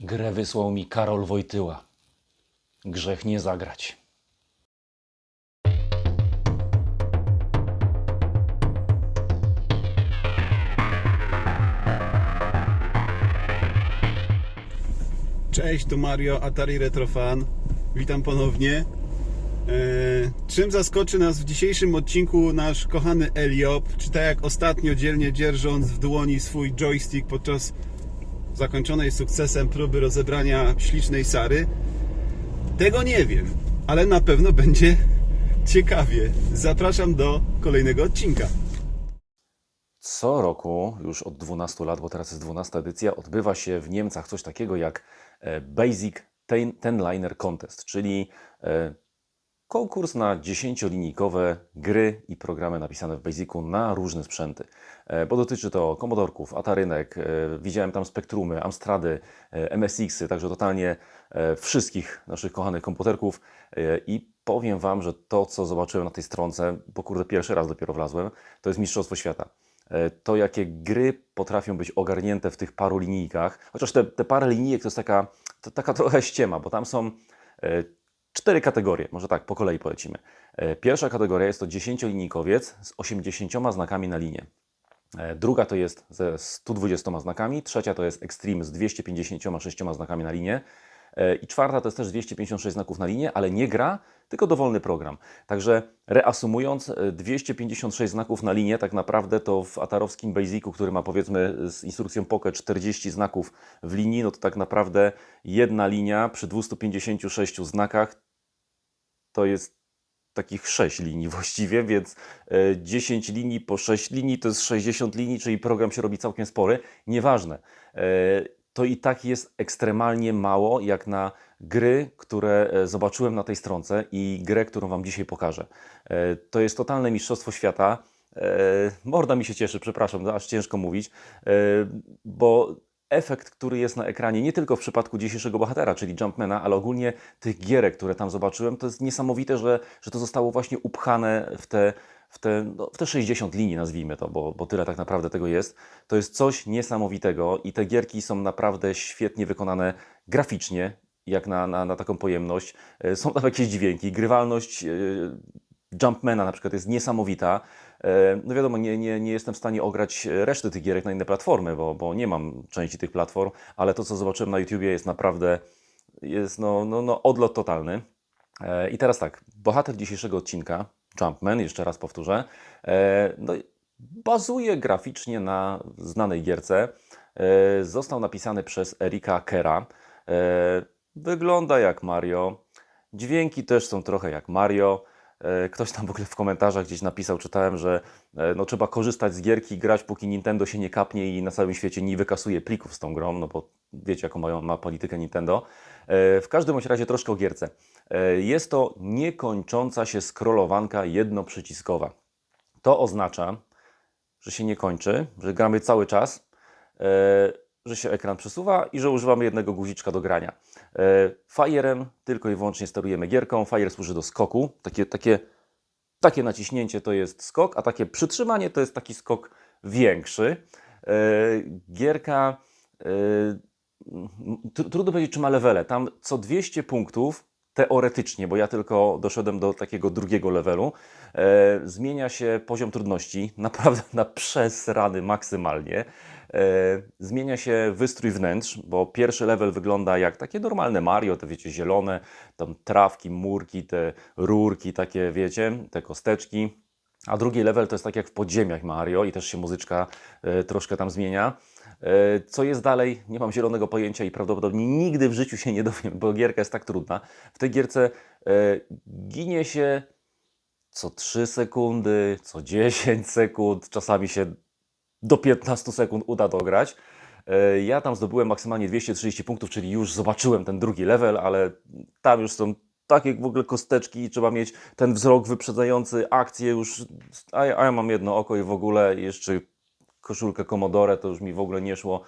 Grę wysłał mi Karol Wojtyła. Grzech nie zagrać. Cześć, tu Mario, Atari Retrofan. Witam ponownie. Eee, czym zaskoczy nas w dzisiejszym odcinku nasz kochany Eliop? Czy tak jak ostatnio dzielnie dzierżąc w dłoni swój joystick podczas zakończonej sukcesem próby rozebrania ślicznej Sary? Tego nie wiem, ale na pewno będzie ciekawie. Zapraszam do kolejnego odcinka. Co roku, już od 12 lat, bo teraz jest 12 edycja, odbywa się w Niemcach coś takiego jak e, Basic Ten- Tenliner Contest, czyli e, konkurs na 10-linijkowe gry i programy napisane w Basicu na różne sprzęty. E, Bo dotyczy to komodorków, Atarynek, e, widziałem tam Spektrumy, Amstrady, e, MSX-y, także totalnie wszystkich naszych kochanych komputerków i powiem Wam, że to, co zobaczyłem na tej stronce, bo kurde pierwszy raz dopiero wlazłem, to jest Mistrzostwo Świata. To, jakie gry potrafią być ogarnięte w tych paru linijkach, chociaż te, te parę linijek to jest taka, to, taka trochę ściema, bo tam są cztery kategorie, może tak, po kolei polecimy. E, Pierwsza kategoria jest to 10-linijkowiec z 80 znakami na linię. E, Druga to jest ze 120 znakami, trzecia to jest Extreme z 256 znakami na linię E, i czwarta to jest też 256 znaków na linię, ale nie gra, tylko dowolny program. Także reasumując, e, 256 znaków na linię tak naprawdę to w atarowskim Basicu, który ma powiedzmy z instrukcją POKE 40 znaków w linii, no to tak naprawdę jedna linia przy 256 znakach to jest takich 6 linii właściwie, więc e, 10 linii po 6 linii to jest 60 linii, czyli program się robi całkiem spory. Nieważne. E, To i tak jest ekstremalnie mało, jak na gry, które e, zobaczyłem na tej stronce i grę, którą Wam dzisiaj pokażę. E, To jest totalne mistrzostwo świata. E, Morda mi się cieszy, przepraszam, aż ciężko mówić, e, bo efekt, który jest na ekranie, nie tylko w przypadku dzisiejszego bohatera, czyli Jumpmana, ale ogólnie tych gierek, które tam zobaczyłem, to jest niesamowite, że, że to zostało właśnie upchane w te, w te, no, w te 60 linii, nazwijmy to, bo, bo tyle tak naprawdę tego jest. To jest coś niesamowitego i te gierki są naprawdę świetnie wykonane graficznie, jak na, na, na taką pojemność. E, Są tam jakieś dźwięki, grywalność e, Jumpmana na przykład jest niesamowita. E, No wiadomo, nie, nie, nie jestem w stanie ograć reszty tych gierek na inne platformy, bo, bo nie mam części tych platform, ale to, co zobaczyłem na YouTubie jest naprawdę jest no, no, no odlot totalny. E, I teraz tak, bohater dzisiejszego odcinka, Jumpman, jeszcze raz powtórzę, e, no, bazuje graficznie na znanej gierce. Został napisany przez Erika Kera. Wygląda jak Mario. Dźwięki też są trochę jak Mario. E, Ktoś tam w ogóle w komentarzach gdzieś napisał, czytałem, że e, no, trzeba korzystać z gierki, grać póki Nintendo się nie kapnie i na całym świecie nie wykasuje plików z tą grą, no bo wiecie jaką mają, ma politykę Nintendo. E, W każdym razie troszkę o gierce. Jest to niekończąca się scrollowanka jednoprzyciskowa. To oznacza, że się nie kończy, że gramy cały czas, że się ekran przesuwa i że używamy jednego guziczka do grania. E, Fire'em tylko i wyłącznie sterujemy gierką. Fire służy do skoku. Takie, takie, takie naciśnięcie to jest skok, a takie przytrzymanie to jest taki skok większy. E, Gierka, e, tr- trudno powiedzieć czy ma levele. Tam co 200 punktów teoretycznie, bo ja tylko doszedłem do takiego drugiego levelu, e, zmienia się poziom trudności naprawdę na przesrany maksymalnie. E, zmienia się wystrój wnętrz, bo pierwszy level wygląda jak takie normalne Mario, te wiecie, zielone, tam trawki, murki, te rurki, takie wiecie, te kosteczki. A drugi level to jest tak jak w podziemiach Mario i też się muzyczka e, troszkę tam zmienia. E, Co jest dalej? Nie mam zielonego pojęcia i prawdopodobnie nigdy w życiu się nie dowiem, bo gierka jest tak trudna. W tej gierce e, ginie się co 3 sekundy, co 10 sekund, czasami się do 15 sekund uda dograć. E, Ja tam zdobyłem maksymalnie 230 punktów, czyli już zobaczyłem ten drugi level, ale tam już są takie w ogóle kosteczki, trzeba mieć ten wzrok wyprzedzający akcję już, a ja, a ja mam jedno oko i w ogóle jeszcze koszulkę Commodore, to już mi w ogóle nie szło.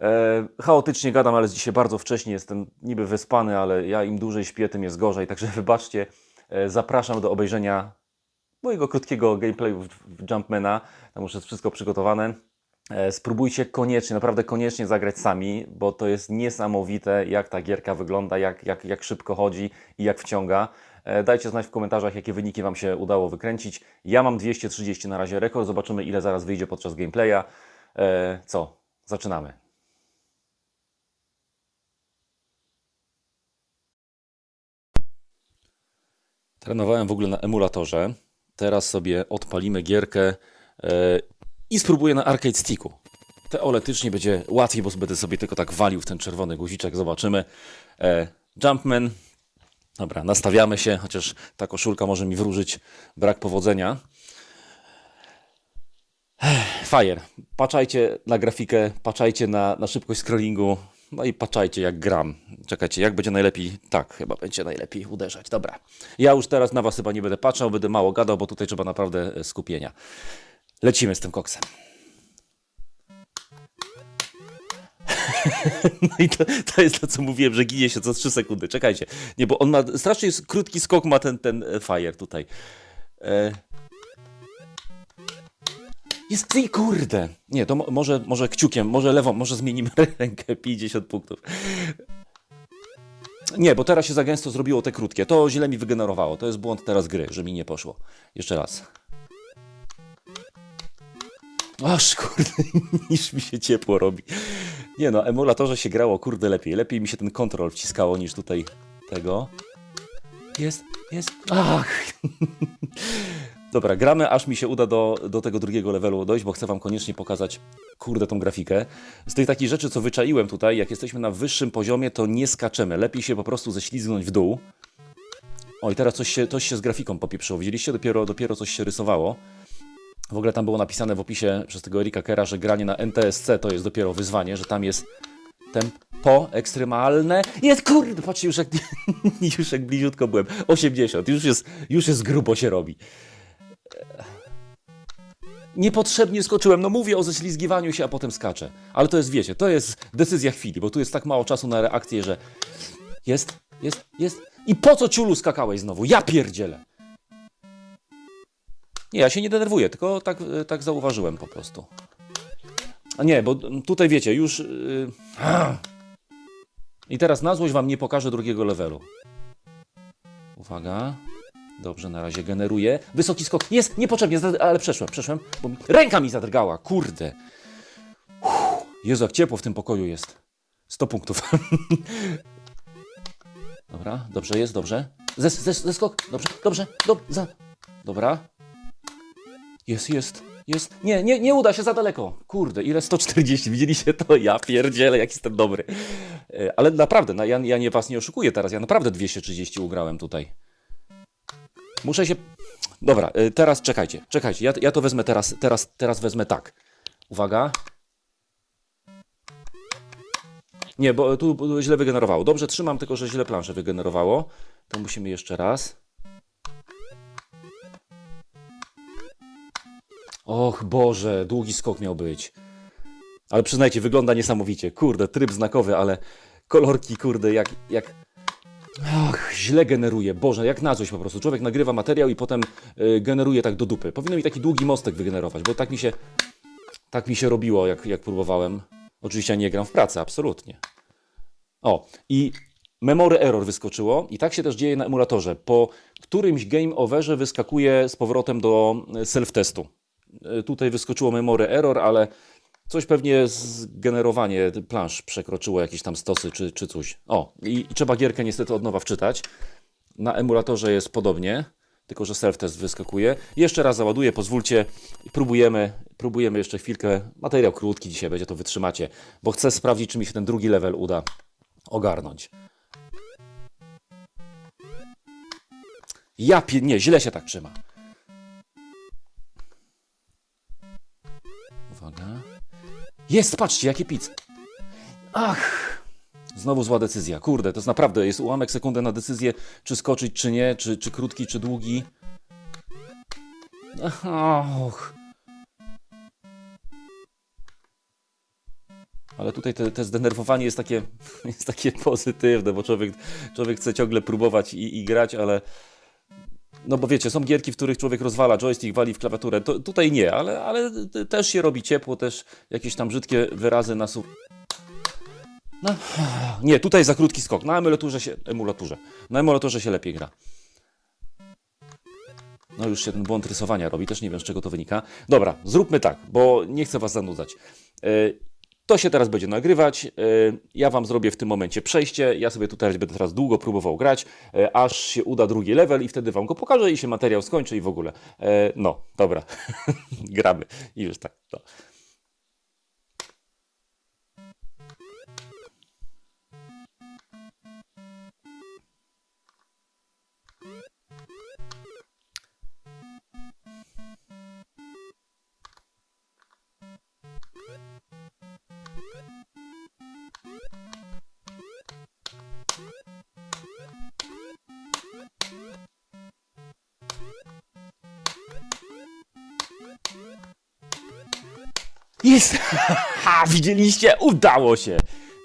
E, chaotycznie gadam, ale dzisiaj bardzo wcześnie jestem niby wyspany, ale ja im dłużej śpię, tym jest gorzej, także wybaczcie. E, zapraszam do obejrzenia mojego krótkiego gameplayu w, Jumpmana. Tam już jest wszystko przygotowane. E, Spróbujcie koniecznie, naprawdę koniecznie zagrać sami, bo to jest niesamowite, jak ta gierka wygląda, jak, jak, jak szybko chodzi i jak wciąga. E, Dajcie znać w komentarzach, jakie wyniki Wam się udało wykręcić. Ja mam 230 na razie rekord, zobaczymy ile zaraz wyjdzie podczas gameplaya. E, Co? Zaczynamy. Trenowałem w ogóle na emulatorze. Teraz sobie odpalimy gierkę e, i spróbuję na arcade sticku. Teoretycznie będzie łatwiej, bo będę sobie tylko tak walił w ten czerwony guziczek. Zobaczymy. Jumpman. Dobra, nastawiamy się, chociaż ta koszulka może mi wróżyć brak powodzenia. Fire. Patrzajcie na grafikę, patrzajcie na, na szybkość scrollingu, no i patrzajcie jak gram. Czekajcie, jak będzie najlepiej? Tak, chyba będzie najlepiej uderzać. Dobra. Ja już teraz na Was chyba nie będę patrzał, będę mało gadał, bo tutaj trzeba naprawdę e, skupienia. Lecimy z tym koksem. No i to, to jest to, co mówiłem, że ginie się co 3 sekundy. Czekajcie. Nie, bo on ma strasznie krótki skok ma ten, ten e, fire tutaj. E... Jest i kurde. Nie, to mo- może, może kciukiem, może lewą, może zmienimy rękę 50 punktów. Nie, bo teraz się za gęsto zrobiło te krótkie. To źle mi wygenerowało. To jest błąd teraz gry, że mi nie poszło. Jeszcze raz. Aż kurde, niż mi się ciepło robi. Nie no, emulatorze się grało kurde lepiej. Lepiej mi się ten kontrol wciskało niż tutaj tego. Jest, jest. Ach! Dobra, gramy, aż mi się uda do, do tego drugiego levelu dojść, bo chcę wam koniecznie pokazać, kurde, tą grafikę. Z tych takich rzeczy, co wyczaiłem tutaj, jak jesteśmy na wyższym poziomie, to nie skaczemy. Lepiej się po prostu ześlizgnąć w dół. O, i teraz coś się, coś się z grafiką popieprzyło. Widzieliście? Dopiero, dopiero coś się rysowało. W ogóle tam było napisane w opisie przez tego Erika Kera, że granie na NTSC to jest dopiero wyzwanie, że tam jest tempo ekstremalne. Jest, kurde, patrzcie, już jak, już jak bliziutko byłem. 80, już jest, już jest grubo się robi. Niepotrzebnie skoczyłem. No mówię o ześlizgiwaniu się, a potem skaczę. Ale to jest, wiecie, to jest decyzja chwili, bo tu jest tak mało czasu na reakcję, że jest, jest, jest. I po co ciulu skakałeś znowu? Ja pierdzielę. Nie, ja się nie denerwuję, tylko tak, e, tak zauważyłem po prostu. A nie, bo tutaj wiecie, już. Yy... I teraz na złość wam nie pokażę drugiego levelu. Uwaga. Dobrze, na razie generuję. Wysoki skok. Jest, niepotrzebnie, ale przeszłem, przeszłem, bo mi... ręka mi zadrgała, kurde. Uff, Jezu, jak ciepło w tym pokoju jest. 100 punktów. Dobra, dobrze jest, dobrze. Zes, zes, zeskok, dobrze, dobrze, dob, za. Dobra. Jest, jest, jest. Nie, nie, nie uda się za daleko. Kurde, ile 140, widzieliście to? Ja pierdzielę, jak jestem dobry. E, Ale naprawdę, no, ja, ja nie was nie oszukuję teraz, ja naprawdę 230 ugrałem tutaj. Muszę się. Dobra, y, teraz czekajcie, czekajcie. Ja, ja to wezmę teraz, teraz, teraz wezmę tak. Uwaga. Nie, bo tu źle wygenerowało. Dobrze trzymam, tylko że źle planszę wygenerowało. To musimy jeszcze raz. Och Boże, długi skok miał być. Ale przyznajcie, wygląda niesamowicie. Kurde, tryb znakowy, ale kolorki, kurde, jak, jak, Ach, źle generuje. Boże, jak na coś po prostu. Człowiek nagrywa materiał i potem y, generuje tak do dupy. Powinno mi taki długi mostek wygenerować, bo tak mi się, tak mi się robiło, jak, jak próbowałem. Oczywiście ja nie gram w pracy, absolutnie. O, i memory error wyskoczyło i tak się też dzieje na emulatorze. Po którymś game overze wyskakuje z powrotem do y, self-testu. Y, Tutaj wyskoczyło memory error, ale Coś pewnie zgenerowanie plansz przekroczyło jakieś tam stosy czy, czy coś. O, i, i trzeba gierkę niestety od nowa wczytać. Na emulatorze jest podobnie, tylko że self-test wyskakuje. Jeszcze raz załaduję, pozwólcie. Próbujemy, próbujemy jeszcze chwilkę. Materiał krótki dzisiaj będzie, to wytrzymacie, bo chcę sprawdzić, czy mi się ten drugi level uda ogarnąć. Ja. Nie, źle się tak trzyma. Uwaga. Jest, patrzcie, jaki pic. Ach, znowu zła decyzja. Kurde, to jest naprawdę, jest ułamek sekundy na decyzję, czy skoczyć, czy nie, czy, czy krótki, czy długi. Och. Ale tutaj te, te zdenerwowanie jest takie, jest takie pozytywne, bo człowiek, człowiek chce ciągle próbować i, i grać, ale No bo wiecie, są gierki, w których człowiek rozwala joystick, wali w klawiaturę. To, tutaj nie, ale, ale też się robi ciepło, też jakieś tam brzydkie wyrazy nasu... No, nie, tutaj za krótki skok. Na emulaturze się, emulaturze. Na emulatorze się lepiej gra. No już się ten błąd rysowania robi, też nie wiem z czego to wynika. Dobra, zróbmy tak, bo nie chcę was zanudzać. To się teraz będzie nagrywać. e, Ja wam zrobię w tym momencie przejście. Ja sobie tutaj będę teraz długo próbował grać, e, aż się uda drugi level i wtedy wam go pokażę i się materiał skończy i w ogóle. E, No, dobra. Gramy. I już tak. To. Jest! Ha, widzieliście? Udało się!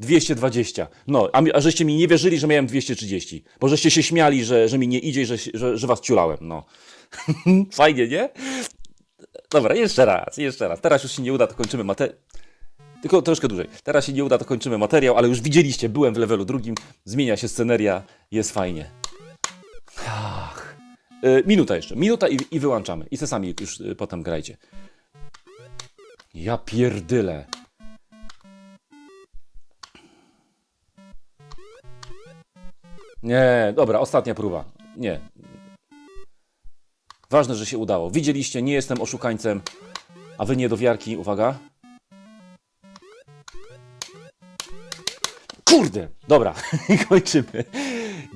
220. No, a, a żeście mi nie wierzyli, że miałem 230. Bo żeście się śmiali, że, że mi nie idzie że, że, że was ciulałem. No. Fajnie, nie? Dobra, jeszcze raz, jeszcze raz. Teraz już się nie uda, to kończymy materiał. Tylko troszkę dłużej. Teraz się nie uda, to kończymy materiał, ale już widzieliście, byłem w levelu drugim, zmienia się sceneria, jest fajnie. Ach. Y, minuta jeszcze, minuta i, i wyłączamy. I se sami już y, potem grajcie. Ja pierdyle. Nie, dobra, ostatnia próba. Nie. Ważne, że się udało. Widzieliście, nie jestem oszukańcem, a wy niedowiarki, uwaga. Kurde! Dobra, kończymy.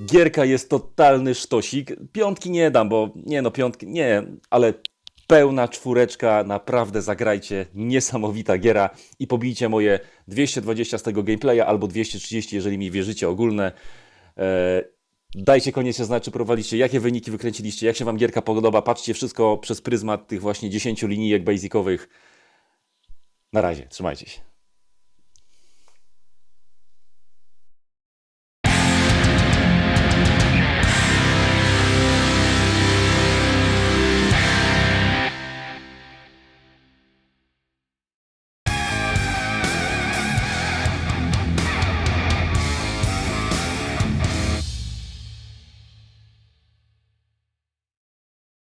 Gierka jest totalny sztosik. Piątki nie dam, bo nie no, piątki nie, ale pełna czwóreczka, naprawdę zagrajcie. Niesamowita giera i pobijcie moje 220 z tego gameplaya albo 230, jeżeli mi wierzycie ogólne. E, Dajcie koniecznie znać, czy próbowaliście, jakie wyniki wykręciliście, jak się Wam gierka podoba. Patrzcie wszystko przez pryzmat tych właśnie 10 linijek basicowych. Na razie, trzymajcie się.